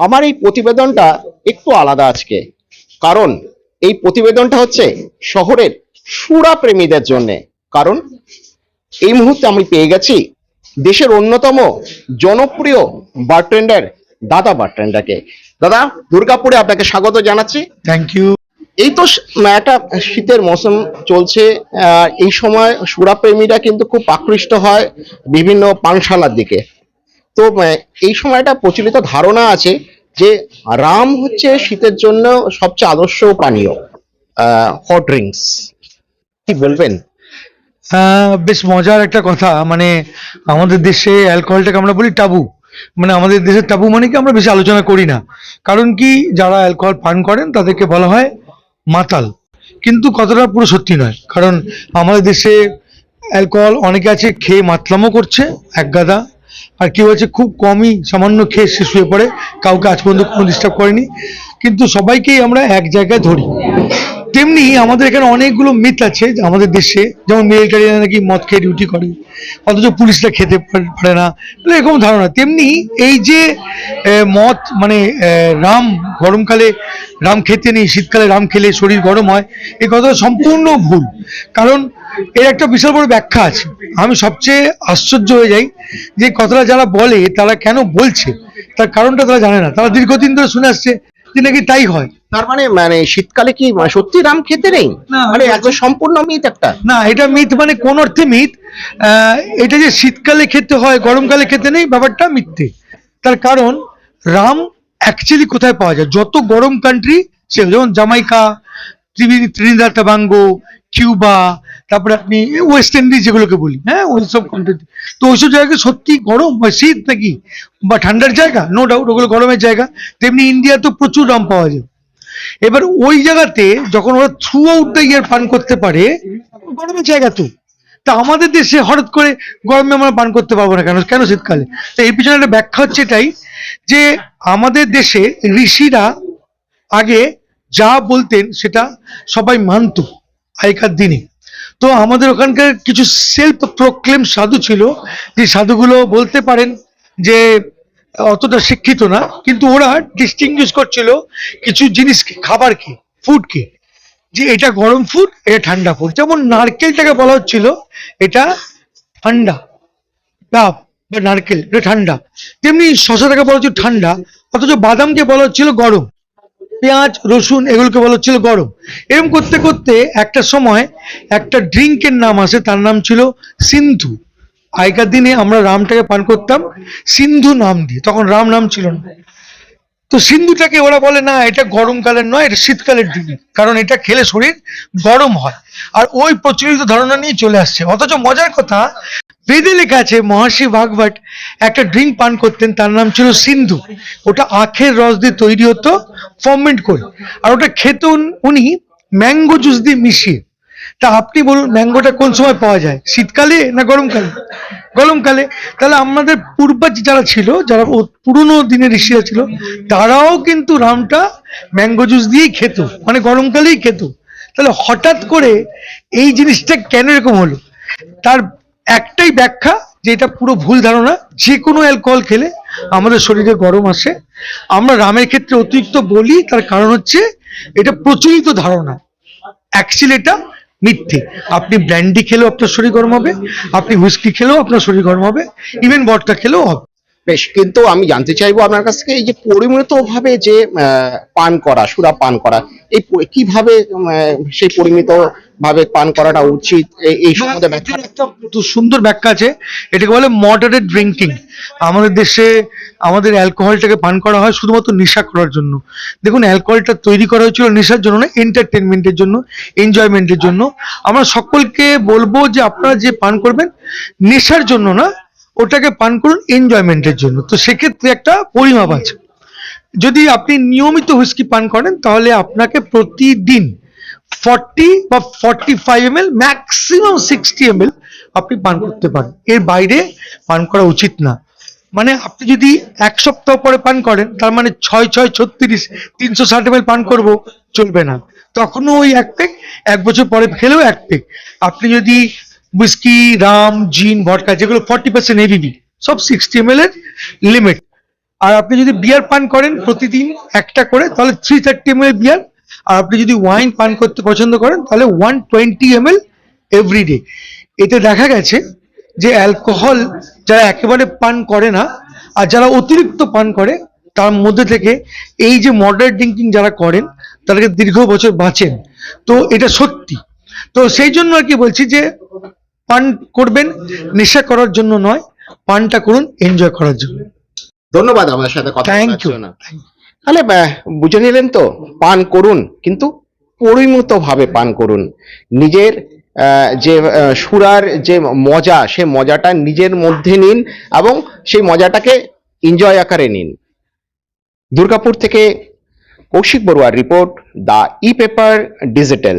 আমার এই প্রতিবেদনটা একটু আলাদা আজকে। কারণ এই প্রতিবেদনটা হচ্ছে শহরের সুরা প্রেমীদের জন্য। কারণ এই মুহূর্তে আমি পেয়ে গেছি দেশের অন্যতম জনপ্রিয় বারটেন্ডার দাদা বারটেন্ডারকে দাদা দুর্গাপুরে আপনাকে স্বাগত জানাচ্ছি। থ্যাংক ইউ এই তো একটা শীতের মৌসুম চলছে। আহ, এই সময় সুরাপ্রেমীরা কিন্তু খুব আকৃষ্ট হয় বিভিন্ন পানশালার দিকে। তো আহ, এই সময়টা প্রচলিত ধারণা আছে যে রাম হচ্ছে শীতের জন্য সবচেয়ে আদর্শ পানীয় হট ড্রিঙ্কস কি বলবেন? আহ, বেশ মজার একটা কথা। মানে আমাদের দেশে অ্যালকোহলটাকে আমরা বলি টাবু মানে আমাদের দেশের টাবু মানে কি আমরা বেশি আলোচনা করি না। কারণ কি যারা অ্যালকোহল পান করেন তাদেরকে বলা হয় মাতাল। কিন্তু কতটা পুরো সত্যি নয়। কারণ আমাদের দেশে অ্যালকোহল অনেকে আছে খেয়ে মাতলামও করছে এক গাদা। আর কেউ আছে খুব কমই, সামান্য খেয়ে সে শুয়ে পড়ে, কাউকে আজ পর্যন্ত কোনো ডিস্টার্ব করেনি। কিন্তু সবাইকেই আমরা এক জায়গায় ধরি। তেমনি আমাদের এখানে অনেকগুলো মিথ আছে আমাদের দেশে। যেমন মিলিটারিরা নাকি মদ খেয়ে ডিউটি করে, অথচ পুলিশরা খেতে পারে না এরকম ধারণা। তেমনি এই যে মদ মানে রাম, গরমকালে রাম খেতে নেই, শীতকালে রাম খেলে শরীর গরম হয় এই কথা সম্পূর্ণ ভুল। কারণ এর একটা বিশাল বড় ব্যাখ্যা আছে। আমি সবচেয়ে আশ্চর্য হয়ে যাই যে কথাটা যারা বলে, তারা কেন বলছে? তার কারণটা তারা জানে না। তারা দীর্ঘদিন ধরে শুনে আসছে যে নাকি তাই হয়। তার মানে মানে শীতকালে কি মানে সত্যি রাম খেতে নেই? মানে একদম সম্পূর্ণ মিথ একটা। না এটা মিথ মানে কোন অর্থে মিথ? আহ, এটা যে শীতকালে খেতে হয় গরমকালে খেতে নেই ব্যাপারটা মিথ্যে। তার কারণ রাম অ্যাকচুয়ালি কোথায় পাওয়া যায়? যত গরম কান্ট্রি সে যেমন জামাইকা ত্রিনিদাদ টাবাঙ্গো কিউবা তারপরে আপনি ওয়েস্ট ইন্ডিজ যেগুলোকে বলি হ্যাঁ ওইসব কান্ট্রি তো। ওইসব জায়গায় সত্যি গরম? বা শীত নাকি? বা ঠান্ডার জায়গা? নো ডাউট ওগুলো গরমের জায়গা। তেমনি ইন্ডিয়া তো প্রচুর রাম পাওয়া যায়। এবার ওই জায়গাতে যখন ওরা থ্রু আউট দ্য ইয়ার পান করতে পারে, গরমের জায়গা তো। তা আমাদের দেশে হঠাৎ করে গরমে আমরা পান করতে পারব না কেন? কেন শীতকালে? তো এই পিছনে একটা ব্যাখ্যা হচ্ছে এটাই যে আমাদের দেশে ঋষিরা আগে যা বলতেন সেটা সবাই মানত আগেকার দিনে। তো আমাদের ওখানকার কিছু সেলফ প্রোক্লেম সাধু ছিল, যে সাধুগুলো বলতে পারেন যে অতটা শিক্ষিত না, কিন্তু ওরা ডিস্টিংগুইশ করছিল কিছু জিনিস খাবার জিনিসকে, খাবারকে ফুডকে যে এটা গরম ফুড এটা ঠান্ডা ফুড যেমন নারকেলটাকে বলা হচ্ছিল, এটা ঠান্ডা। ডাব বা নারকেল, এটা ঠান্ডা। তেমনি শশাটাকে বলা হচ্ছে ঠান্ডা, অথচ বাদামকে বলা হচ্ছিল গরম। পেঁয়াজ, রসুন এগুলোকে বলা হচ্ছিল গরম। এরকম করতে করতে একটা সময় একটা ড্রিঙ্কের নাম আসে, তার নাম ছিল সিন্ধু। আগেকার দিনে আমরা রামটাকে পান করতাম, সিন্ধু নাম দিয়ে, তখন রাম নাম ছিল না। তো সিন্ধুটাকে ওরা বলে, না, এটা গরমকালের নয়, এটা শীতকালের ড্রিঙ্ক, কারণ এটা খেলে শরীর গরম হয়। আর ওই প্রচলিত ধারণা নিয়ে চলে আসছে। অথচ মজার কথা, বেদে লেখা আছে, মহর্ষি ভাগবত একটা ড্রিঙ্ক পান করতেন, তার নাম ছিল সিন্ধু। ওটা আখের রস দিয়ে তৈরি হতো ফর্মেন্ট করে। আর ওটা খেতে উন- ম্যাঙ্গো জুস দিয়ে মিশিয়ে। তা আপনি বলুন, ম্যাঙ্গোটা কোন সময় পাওয়া যায়? শীতকালে না গরমকালে? গরমকালে। তাহলে আমাদের পূর্বাজ যারা ছিল, যারা পুরনো দিনের ঋষিরা ছিল, তারাও কিন্তু রামটা ম্যাঙ্গো জুস দিয়েই খেত। মানে গরমকালেই খেত। তাহলে হঠাৎ করে এই জিনিসটা কেন এরকম হলো? তার একটাই ব্যাখ্যা যে এটা পুরো ভুল ধারণা যে কোনো অ্যালকোহল খেলে আমাদের শরীরে গরম আসে। আমরা রামের ক্ষেত্রে অতিরিক্ত বলি, তার কারণ হচ্ছে এটা প্রচলিত ধারণা। অ্যাকচুয়ালি এটা মিথ্যে। আপনি ব্র্যান্ডি খেলেও আপনার শরীর গরম হবে, আপনি হুইস্কি খেলেও আপনার শরীর গরম হবে ইভেন বটকা খেলেও হবে। বেশ কিন্তু আমি জানতে চাইব আপনার কাছ থেকে এই যে পরিমিত ভাবে যে পান করা সুরা পান করা এই কীভাবে সেই পরিমিত ভাবে পান করাটা উচিত? এই- সম্বন্ধে ব্যাখ্যা একটা সুন্দর ব্যাখ্যা আছে। এটাকে বলে মডারেট ড্রিঙ্কিং আমাদের দেশে আমাদের অ্যালকোহলটাকে পান করা হয় শুধুমাত্র নেশা করার জন্য। দেখুন অ্যালকোহলটা তৈরি করা হয়েছিল নেশার জন্য না এন্টারটেনমেন্টের জন্য এনজয়মেন্টের জন্য। আমরা সকলকে বলব যে আপনারা যে পান করবেন নেশার জন্য না ওটাকে পান করুন এনজয়মেন্টের জন্য। তো সেক্ষেত্রে একটা পরিমাপ আছে। যদি আপনি নিয়মিত হুইস্কি পান করেন, তাহলে আপনাকে প্রতিদিন ফর্টি বা forty five M L maximum sixty M L আপনি পান করতে পারেন। এর বাইরে পান করা উচিত না। মানে আপনি যদি এক সপ্তাহ পরে পান করেন, তার মানে ছয় ছয়, ছত্রিশ, তিনশো ষাট এম পান করব, চলবে না। তখনও ওই এক পেক, এক বছর পরে খেলেও এক পেক। আপনি যদি উইস্কি রাম জিন ভটকা যেগুলো ফর্টি পার্সেন্ট এবিবি সব সিক্সটি এম এর লিমিট আর আপনি যদি বিয়ার পান করেন প্রতিদিন একটা করে, তাহলে থ্রি থার্টি এম বিয়ার আর আপনি যদি ওয়াইন পান করতে পছন্দ করেন, তাহলে one twenty M L everyday এতে দেখা গেছে যে অ্যালকোহল যারা একেবারে পান করে না, আর যারা অতিরিক্ত পান করে, তার মধ্যে থেকে এই যে মডারেট ড্রিঙ্কিং যারা করেন, তাদেরকে দীর্ঘ বছর বাঁচেন। তো এটা সত্যি। তো সেই জন্য আর কি বলছি যে পান করবেন নেশা করার জন্য নয় পানটা করুন এনজয় করার জন্য। ধন্যবাদ আমার সাথে কথা থ্যাংক ইউ তাহলে বুঝে নিলেন তো পান করুন কিন্তু পরিমিত ভাবে পান করুন। নিজের যে সুরার যে মজা সে মজাটা নিজের মধ্যে নিন এবং সেই মজাটাকে এনজয় আকারে নিন। দুর্গাপুর থেকে Kaushik বড়ুয়ার report the e paper digital.